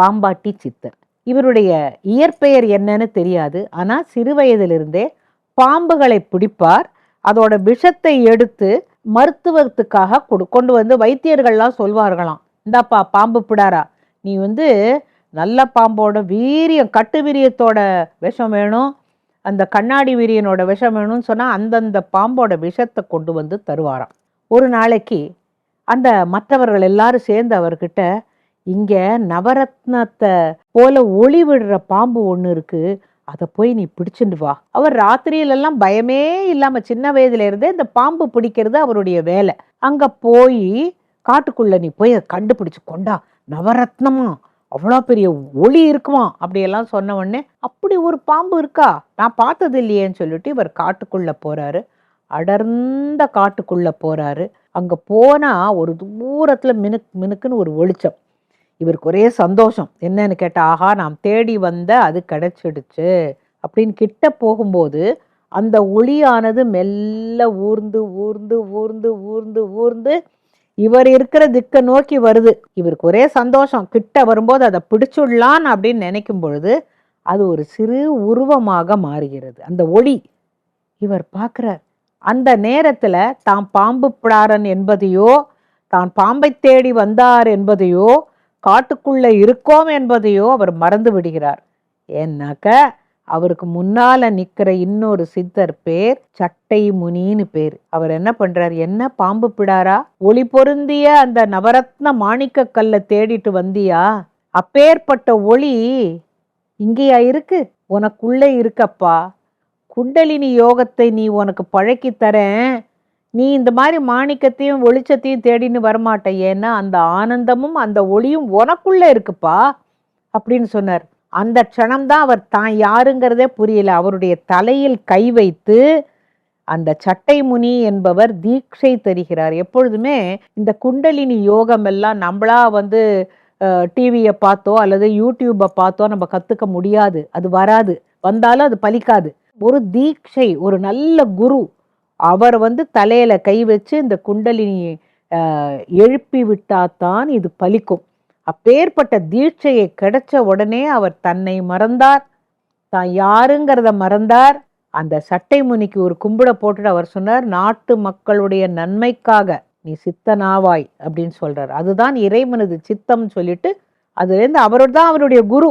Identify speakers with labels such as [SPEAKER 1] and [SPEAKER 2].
[SPEAKER 1] பாம்பாட்டி சித்தர். இவருடைய இயற்பெயர் என்னன்னு தெரியாது. ஆனால் சிறு வயதிலிருந்தே பாம்புகளை பிடிப்பார். அதோட விஷத்தை எடுத்து மருத்துவத்துக்காக கொடு- கொண்டு வந்து வைத்தியர்கள்லாம் சொல்வார்களாம். இந்தாப்பா பாம்பு பிடாரா. நீ வந்து நல்ல பாம்போட வீரியம் கட்டு வீரியத்தோட விஷம் வேணும். அந்த கண்ணாடி வீரியனோட விஷம் வேணும்னு சொன்னால் அந்தந்த பாம்போட விஷத்தை கொண்டு வந்து தருவாராம். ஒரு நாளைக்கு அந்த மற்றவர்கள் எல்லாரும் சேர்ந்து அவர்கிட்ட இங்க நவரத்னத்தை போல ஒளி விடுற பாம்பு ஒன்று இருக்கு. அதை போய் நீ பிடிச்சிட்டு வா. அவர் ராத்திரியிலெல்லாம் பயமே இல்லாம சின்ன வயதுல இருந்தே இந்த பாம்பு பிடிக்கிறது அவருடைய வேலை. அங்க போய் காட்டுக்குள்ள நீ போய் அதை கண்டுபிடிச்சு கொண்டா. நவரத்னமா? அவ்வளோ பெரிய ஒளி இருக்குமா? அப்படியெல்லாம் சொன்ன உடனே அப்படி ஒரு பாம்பு இருக்கா? நான் பார்த்தது இல்லையேன்னு சொல்லிட்டு இவர் காட்டுக்குள்ளே போறாரு. அடர்ந்த காட்டுக்குள்ளே போறாரு. அங்கே போனால் ஒரு தூரத்தில் மினுக் மினுக்குன்னு ஒரு வெளிச்சம். இவருக்கு ஒரே சந்தோஷம். என்னன்னு கேட்டால் ஆஹா நாம் தேடி வந்த அது கிடைச்சிடுச்சு. அப்படின்னு கிட்ட போகும்போது அந்த ஒளியானது மெல்ல ஊர்ந்து ஊர்ந்து ஊர்ந்து ஊர்ந்து ஊர்ந்து இவர் இருக்கிற திக்கை நோக்கி வருது. இவருக்கு ஒரே சந்தோஷம். கிட்ட வரும்போது அதை பிடிச்சுடலான் அப்படின்னு நினைக்கும் பொழுது அது ஒரு சிறு உருவமாக மாறுகிறது. அந்த ஒளி இவர் பார்க்குறார். அந்த நேரத்தில் தான் பாம்பு பிடாரன் என்பதையோ தான் பாம்பை தேடி வந்தார் என்பதையோ காட்டுக்குள்ளே இருக்கோம் என்பதையோ அவர் மறந்து விடுகிறார். ஏன்னாக்க அவருக்கு முன்னால நிக்கிற இன்னொரு சித்தர் பேர் சட்டை முனின்னு பேர். அவர் என்ன பண்றார்? என்ன பாம்பு பிடாரா? ஒளி பொருந்திய அந்த நவரத்ன மாணிக்க கல்லை தேடிட்டு வந்தியா? அப்பேற்பட்ட ஒளி இங்கேயா இருக்கு? உனக்குள்ளே இருக்கப்பா. குண்டலினி யோகத்தை நீ உனக்கு பழக்கி தரேன். நீ இந்த மாதிரி மாணிக்கத்தையும் வெளிச்சத்தையும் தேடின்னு வரமாட்ட ஏன்னா அந்த ஆனந்தமும் அந்த ஒளியும் உனக்குள்ளே இருக்குப்பா அப்படின்னு சொன்னார். அந்த க்ஷணம்தான் அவர் தான் யாருங்கிறதே புரியல. அவருடைய தலையில் கை வைத்து அந்த சட்டை முனி என்பவர் தீட்சை தருகிறார். எப்பொழுதுமே இந்த குண்டலினி யோகம் எல்லாம் நம்மளா வந்து டிவியை பார்த்தோ அல்லது யூடியூப்பை பார்த்தோ நம்ம கற்றுக்க முடியாது. அது வராது. வந்தாலும் அது பலிக்காது. ஒரு தீட்சை ஒரு நல்ல குரு அவர் வந்து தலையில கை வச்சு இந்த குண்டலினி எழுப்பி விட்டாதான் இது பலிக்கும். அப்பேற்பட்ட தீட்சையை கிடைச்ச உடனே அவர் தன்னை மறந்தார். தான் யாருங்கிறத மறந்தார். அந்த சட்டை முனிக்கு ஒரு கும்பிட போட்டுட்டு அவர் சொன்னார் நாட்டு மக்களுடைய நன்மைக்காக நீ சித்தனாவாய் அப்படின்னு சொல்றார். அதுதான் இறைவனது சித்தம் சொல்லிட்டு அதுலேருந்து அவர் தான் அவருடைய குரு.